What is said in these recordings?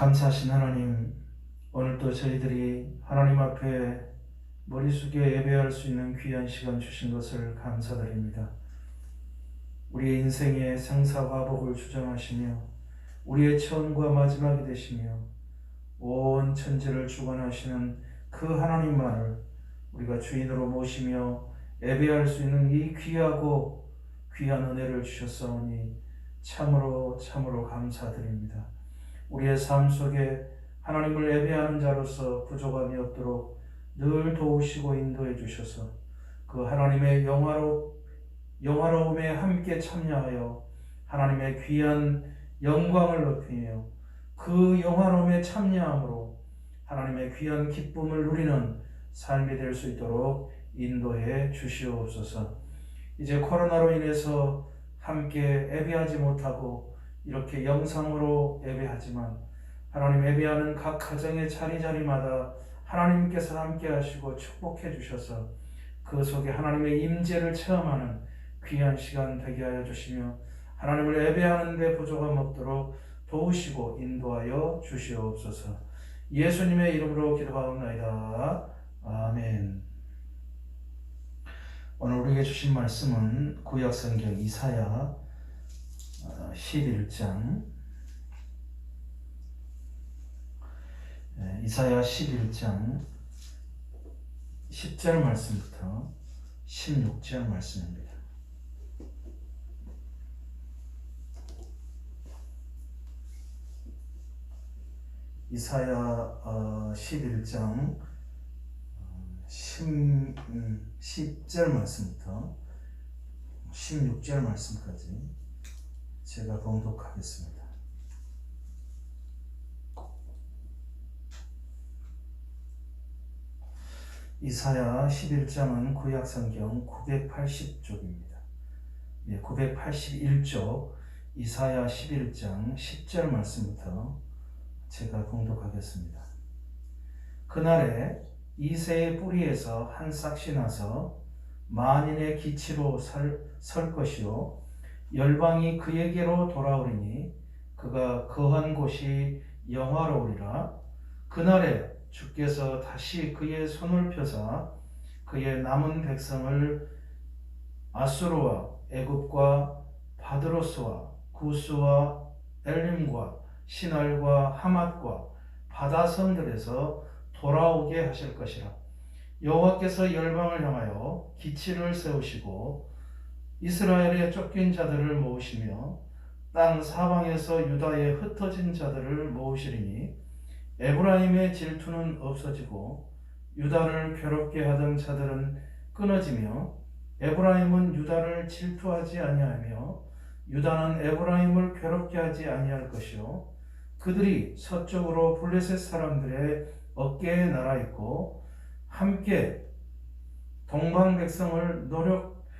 감사하신 하나님, 오늘도 저희들이 하나님 앞에 머리 숙여 예배할 수 있는 귀한 시간 주신 것을 감사드립니다. 우리의 인생의 생사화복을 주장하시며 우리의 처음과 마지막이 되시며 온 천지를 주관하시는 그 하나님만을 우리가 주인으로 모시며 예배할 수 있는 이 귀하고 귀한 은혜를 주셨사오니 참으로 참으로 감사드립니다. 우리의 삶 속에 하나님을 예배하는 자로서 부족함이 없도록 늘 도우시고 인도해 주셔서 그 하나님의 영화로 영화로움에 함께 참여하여 하나님의 귀한 영광을 높이며 그 영화로움에 참여함으로 하나님의 귀한 기쁨을 누리는 삶이 될 수 있도록 인도해 주시옵소서. 이제 코로나로 인해서 함께 예배하지 못하고 이렇게 영상으로 예배하지만 하나님 예배하는 각 가정의 자리자리마다 하나님께서 함께 하시고 축복해 주셔서 그 속에 하나님의 임재를 체험하는 귀한 시간 되게 하여 주시며 하나님을 예배하는 데 부족함 없도록 도우시고 인도하여 주시옵소서. 예수님의 이름으로 기도하옵나이다. 아멘. 오늘 우리에게 주신 말씀은 구약성경 이사야 11장 네, 이사야 11장 10절 말씀부터 16절 말씀입니다. 이사야 11장 10, 10절 말씀부터 16절 말씀까지 제가 봉독하겠습니다. 이사야 11장은 구약성경 980쪽입니다. 예, 981쪽 이사야 11장 10절 말씀부터 제가 봉독하겠습니다. 그날에 이새의 뿌리에서 한 싹이 나서 만인의 기치로 설, 설 것이요 열방이 그에게로 돌아오리니 그가 거한 곳이 영화로우리라 그날에 주께서 다시 그의 손을 펴사 그의 남은 백성을 아수르와 애굽과 바드로스와 구스와 엘림과 신할과 하맛과 바다성들에서 돌아오게 하실 것이라. 여호와께서 열방을 향하여 기치를 세우시고 이스라엘의 쫓긴 자들을 모으시며 땅 사방에서 유다의 흩어진 자들을 모으시리니 에브라임의 질투는 없어지고 유다를 괴롭게 하던 자들은 끊어지며 에브라임은 유다를 질투하지 아니하며 유다는 에브라임을 괴롭게 하지 아니할 것이요 그들이 서쪽으로 블레셋 사람들의 어깨에 날아 있고 함께 동방 백성을 노력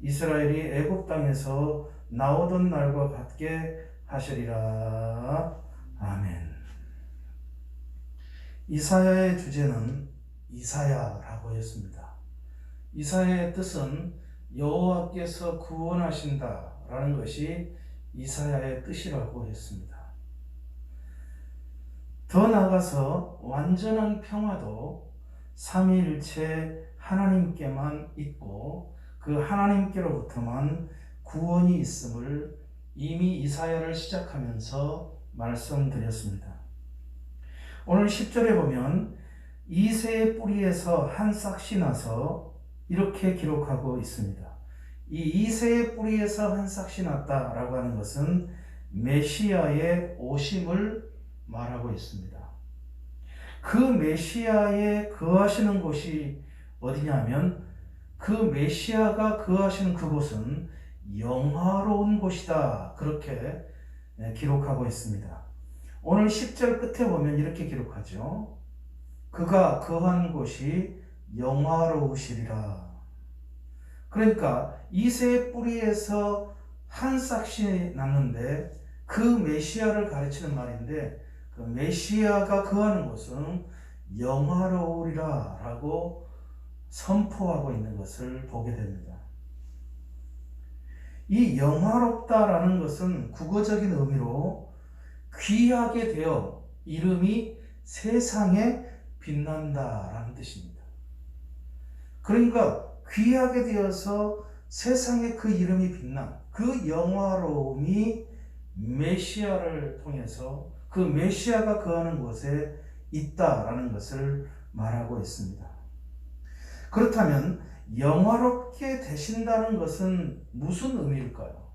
이스라엘이 애굽 땅에서 나오던 날과 같게 하시리라 아멘. 이사야의 주제는 이사야라고 했습니다. 이사야의 뜻은 여호와께서 구원하신다라는 것이 이사야의 뜻이라고 했습니다. 더 나아가서 완전한 평화도 삼위일체 하나님께만 있고 그 하나님께로부터만 구원이 있음을 이미 이사야를 시작하면서 말씀드렸습니다. 오늘 10절에 보면 이새의 뿌리에서 한 싹이 나서 이렇게 기록하고 있습니다. 이 이새의 뿌리에서 한 싹이 났다라고 하는 것은 메시아의 오심을 말하고 있습니다. 그 메시아에 거하시는 곳이 어디냐면 그 메시아가 거하시는 그곳은 영화로운 곳이다. 그렇게 기록하고 있습니다. 오늘 10절 끝에 보면 이렇게 기록하죠. 그가 거한 곳이 영화로우시리라. 그러니까 이새 뿌리에서 한 싹이 났는데 그 메시아를 가르치는 말인데 그 메시아가 거하는 곳은 영화로우리라 라고 선포하고 있는 것을 보게 됩니다. 이 영화롭다라는 것은 국어적인 의미로 귀하게 되어 이름이 세상에 빛난다라는 뜻입니다. 그러니까 귀하게 되어서 세상에 그 이름이 빛난 그 영화로움이 메시아를 통해서 그 메시아가 거하는 곳에 있다라는 것을 말하고 있습니다. 그렇다면 영화롭게 되신다는 것은 무슨 의미일까요?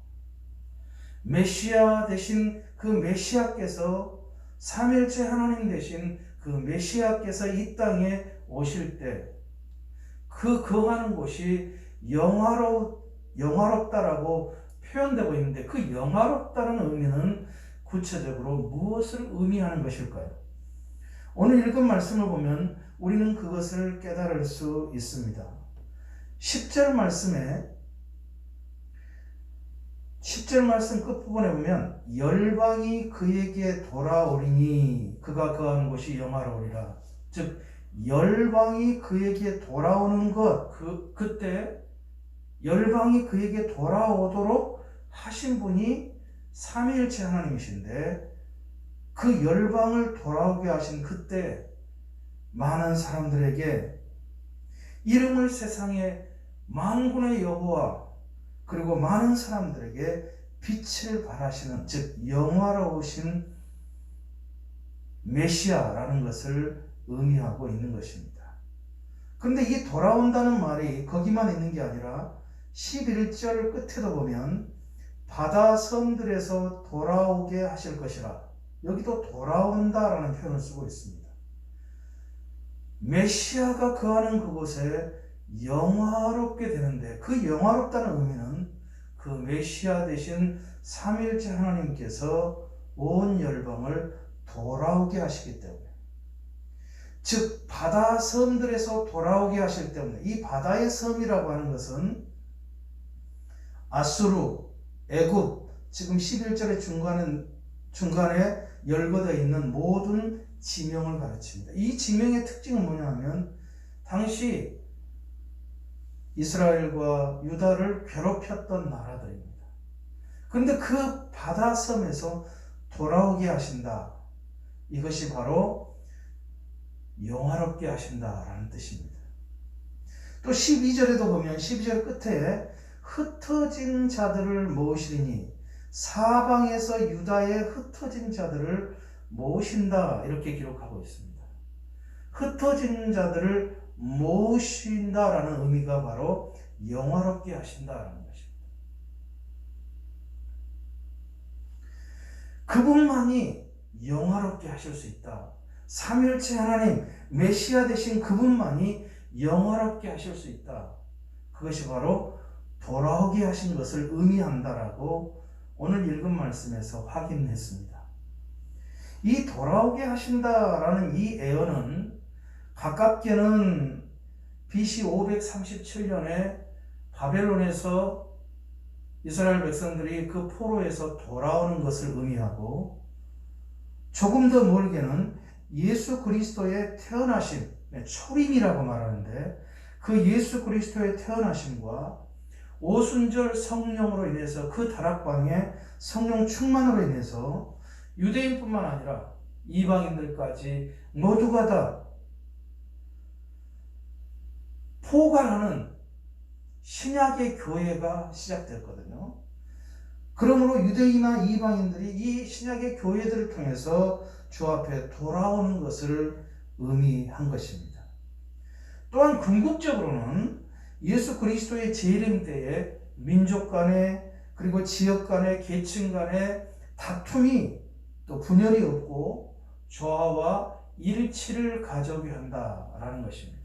메시아 대신 그 메시아께서 삼일째 하나님 대신 그 메시아께서 이 땅에 오실 때 그 거하는 곳이 영화로 영화롭다라고 표현되고 있는데 그 영화롭다는 의미는 구체적으로 무엇을 의미하는 것일까요? 오늘 읽은 말씀을 보면 우리는 그것을 깨달을 수 있습니다. 10절 말씀에 10절 말씀 끝부분에 보면 열방이 그에게 돌아오리니 그가 거하는 곳이 영화로우리라. 즉 열방이 그에게 돌아오는 것 그, 그때 열방이 그에게 돌아오도록 하신 분이 삼위일체 하나님이신데 그 열방을 돌아오게 하신 그때 많은 사람들에게 이름을 세상에 만군의 여호와 그리고 많은 사람들에게 빛을 발하시는 즉 영화로우신 메시아라는 것을 의미하고 있는 것입니다. 그런데 이 돌아온다는 말이 거기만 있는 게 아니라 11절 끝에도 보면 바다 섬들에서 돌아오게 하실 것이라 여기도 돌아온다라는 표현을 쓰고 있습니다. 메시아가 거하는 그곳에 영화롭게 되는데 그 영화롭다는 의미는 그 메시아 대신 삼일째 하나님께서 온 열방을 돌아오게 하시기 때문에 즉 바다 섬들에서 돌아오게 하실 때문에 이 바다의 섬이라고 하는 것은 아수르, 애굽 지금 11절의 중간은 중간에 열거되어 있는 모든 지명을 가르칩니다. 이 지명의 특징은 뭐냐면 당시 이스라엘과 유다를 괴롭혔던 나라들입니다. 그런데 그 바다 섬에서 돌아오게 하신다. 이것이 바로 영화롭게 하신다라는 뜻입니다. 또 12절에도 보면 12절 끝에 흩어진 자들을 모으시리니 사방에서 유다의 흩어진 자들을 모으신다 이렇게 기록하고 있습니다. 흩어진 자들을 모으신다라는 의미가 바로 영화롭게 하신다라는 것입니다. 그분만이 영화롭게 하실 수 있다. 삼일체 하나님 메시아 되신 그분만이 영화롭게 하실 수 있다. 그것이 바로 돌아오게 하신 것을 의미한다라고 오늘 읽은 말씀에서 확인했습니다. 이 돌아오게 하신다라는 이 애언은 가깝게는 BC 537년에 바벨론에서 이스라엘 백성들이 그 포로에서 돌아오는 것을 의미하고 조금 더 멀게는 예수 그리스도의 태어나심, 초림이라고 말하는데 그 예수 그리스도의 태어나심과 오순절 성령으로 인해서 그 다락방에 성령 충만으로 인해서 유대인뿐만 아니라 이방인들까지 모두가 다 포괄하는 신약의 교회가 시작됐거든요. 그러므로 유대인이나 이방인들이 이 신약의 교회들을 통해서 주 앞에 돌아오는 것을 의미한 것입니다. 또한 궁극적으로는 예수 그리스도의 재림 때에 민족 간에 그리고 지역 간에 계층 간에 다툼이 또 분열이 없고 조화와 일치를 가져오게 한다라는 것입니다.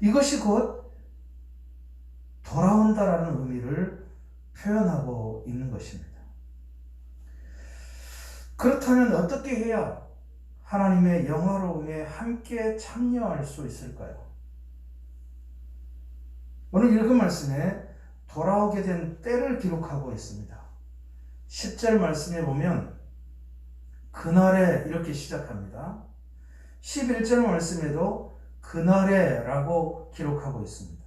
이것이 곧 돌아온다라는 의미를 표현하고 있는 것입니다. 그렇다면 어떻게 해야 하나님의 영화로움에 함께 참여할 수 있을까요? 오늘 읽은 말씀에 돌아오게 된 때를 기록하고 있습니다. 10절 말씀에 보면 그날에 이렇게 시작합니다. 11절 말씀에도 그날에라고 기록하고 있습니다.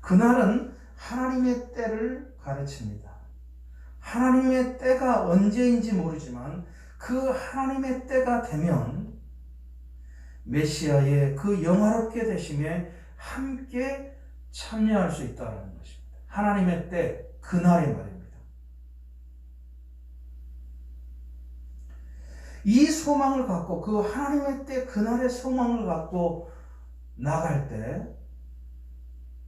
그날은 하나님의 때를 가르칩니다. 하나님의 때가 언제인지 모르지만 그 하나님의 때가 되면 메시아의 그 영화롭게 되심에 함께 참여할 수 있다는 것입니다. 하나님의 때, 그날의 말입니다. 이 소망을 갖고 그 하나님의 때, 그날의 소망을 갖고 나갈 때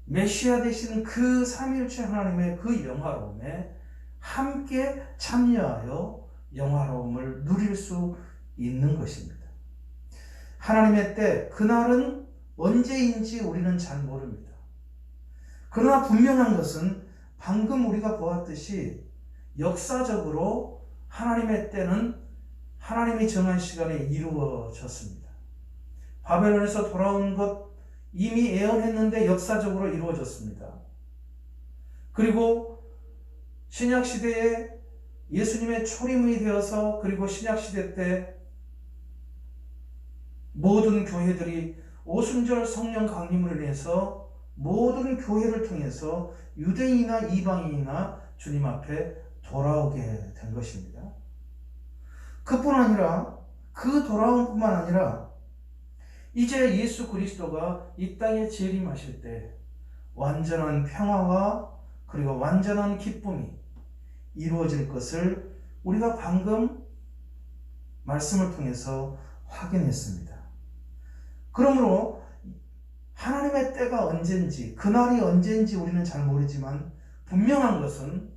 메시아 되시는 그 삼일체 하나님의 그 영화로움에 함께 참여하여 영화로움을 누릴 수 있는 것입니다. 하나님의 때 그날은 언제인지 우리는 잘 모릅니다. 그러나 분명한 것은 방금 우리가 보았듯이 역사적으로 하나님의 때는 하나님이 정한 시간에 이루어졌습니다. 바벨론에서 돌아온 것 이미 예언했는데 역사적으로 이루어졌습니다. 그리고 신약 시대에 예수님의 초림이 되어서 그리고 신약 시대 때 모든 교회들이 오순절 성령 강림을 인해서 모든 교회를 통해서 유대인이나 이방인이나 주님 앞에 돌아오게 된 것입니다. 그뿐 아니라 그 돌아온 뿐만 아니라 이제 예수 그리스도가 이 땅에 재림하실 때 완전한 평화와 그리고 완전한 기쁨이 이루어질 것을 우리가 방금 말씀을 통해서 확인했습니다. 그러므로 하나님의 때가 언젠지, 그날이 언젠지 우리는 잘 모르지만 분명한 것은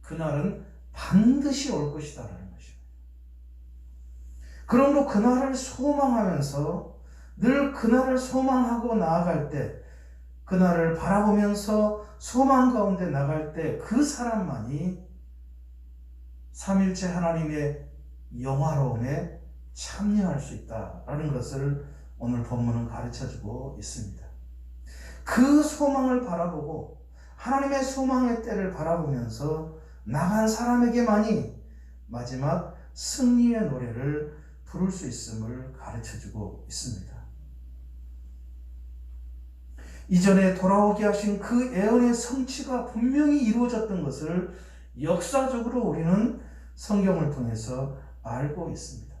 그날은 반드시 올 것이다라는. 그러므로 그날을 소망하면서 늘 그날을 소망하고 나아갈 때, 그날을 바라보면서 소망 가운데 나갈 때 그 사람만이 삼일째 하나님의 영화로움에 참여할 수 있다라는 것을 오늘 본문은 가르쳐 주고 있습니다. 그 소망을 바라보고 하나님의 소망의 때를 바라보면서 나간 사람에게만이 마지막 승리의 노래를 부를 수 있음을 가르쳐 주고 있습니다. 이전에 돌아오게 하신 그 예언의 성취가 분명히 이루어졌던 것을 역사적으로 우리는 성경을 통해서 알고 있습니다.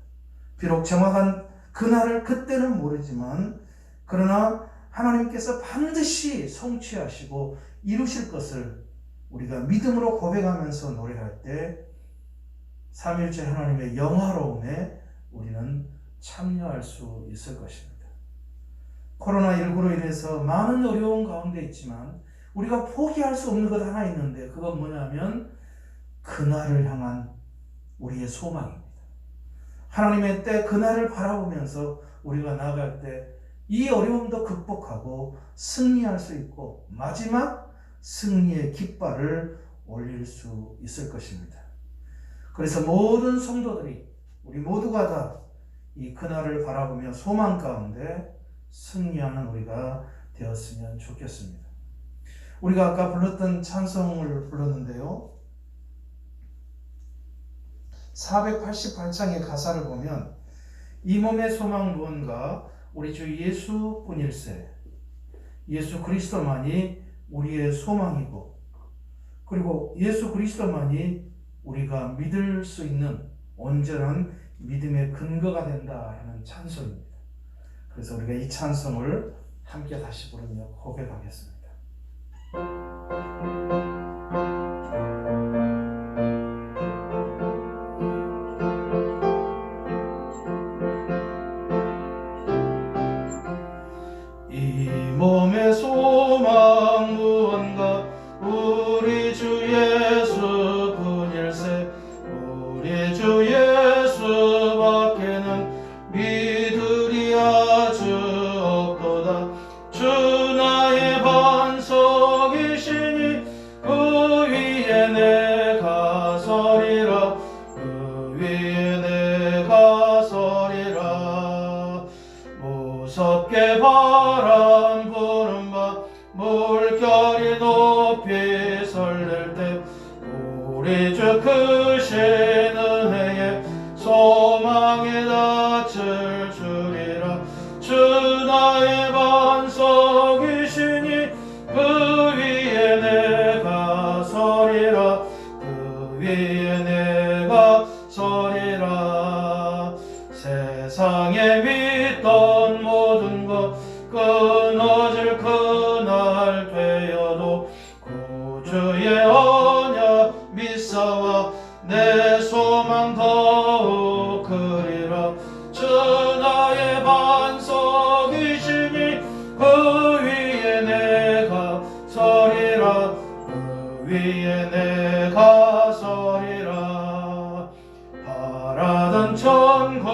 비록 정확한 그날을 그때는 모르지만 그러나 하나님께서 반드시 성취하시고 이루실 것을 우리가 믿음으로 고백하면서 노래할 때 삼일째 하나님의 영화로움에 우리는 참여할 수 있을 것입니다. 코로나19로 인해서 많은 어려운 가운데 있지만 우리가 포기할 수 없는 것 하나 있는데 그건 뭐냐면 그날을 향한 우리의 소망입니다. 하나님의 때 그날을 바라보면서 우리가 나아갈 때 이 어려움도 극복하고 승리할 수 있고 마지막 승리의 깃발을 올릴 수 있을 것입니다. 그래서 모든 성도들이 우리 모두가 다 이 그날을 바라보며 소망 가운데 승리하는 우리가 되었으면 좋겠습니다. 우리가 아까 불렀던 찬송을 불렀는데요. 488장의 가사를 보면 이 몸의 소망 무언가 우리 주 예수뿐일세 예수 그리스도만이 우리의 소망이고 그리고 예수 그리스도만이 우리가 믿을 수 있는 온전한 믿음의 근거가 된다 하는 찬송입니다. 그래서 우리가 이 찬송을 함께 다시 부르며 고백하겠습니다. 무섭게 바람 부는 밤 물결이 높이 설릴 때 우리 주 크신 위에 내가 서리라. 바라던 천국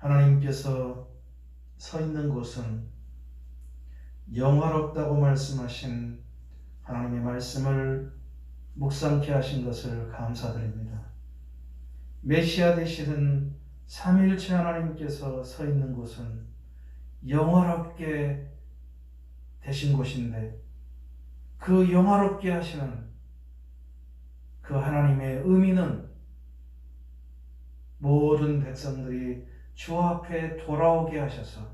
하나님께서 서 있는 곳은 영화롭다고 말씀하신 하나님의 말씀을 묵상케 하신 것을 감사드립니다. 메시아 되시는 삼일체 하나님께서 서 있는 곳은 영화롭게 되신 곳인데 그 영화롭게 하시는 그 하나님의 의미는 모든 백성들이 주 앞에 돌아오게 하셔서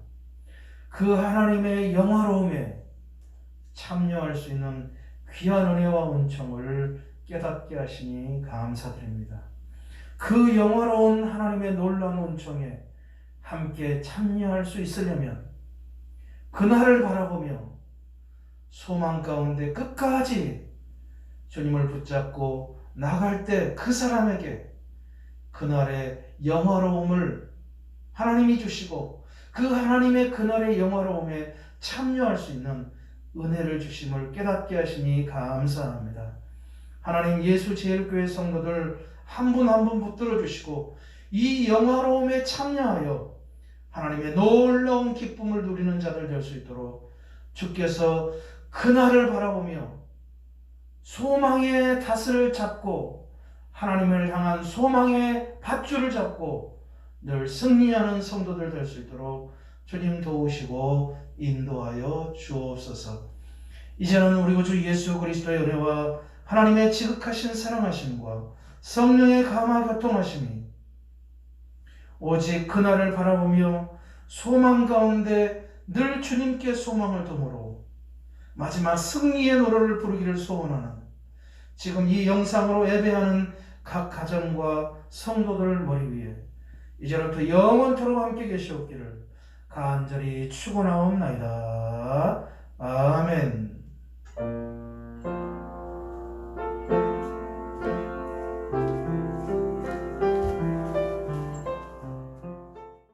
그 하나님의 영화로움에 참여할 수 있는 귀한 은혜와 은총을 깨닫게 하시니 감사드립니다. 그 영화로운 하나님의 놀라운 은총에 함께 참여할 수 있으려면 그날을 바라보며 소망 가운데 끝까지 주님을 붙잡고 나갈 때 그 사람에게 그날의 영화로움을 하나님이 주시고 그 하나님의 그날의 영화로움에 참여할 수 있는 은혜를 주심을 깨닫게 하시니 감사합니다. 하나님 예수 제일교회 성도들 한 분 한 분 붙들어 주시고 이 영화로움에 참여하여 하나님의 놀라운 기쁨을 누리는 자들 될 수 있도록 주께서 그날을 바라보며 소망의 닷을 잡고 하나님을 향한 소망의 밧줄을 잡고 늘 승리하는 성도들 될 수 있도록 주님 도우시고 인도하여 주옵소서. 이제는 우리 구주 예수 그리스도의 은혜와 하나님의 지극하신 사랑하심과 성령의 감화 교통하심이 오직 그날을 바라보며 소망 가운데 늘 주님께 소망을 둠으로 마지막 승리의 노래를 부르기를 소원하는 지금 이 영상으로 예배하는 각 가정과 성도들 머리 위에 이제부터 영원토록 함께 계시옵기를 간절히 축원하옵나이다. 아멘.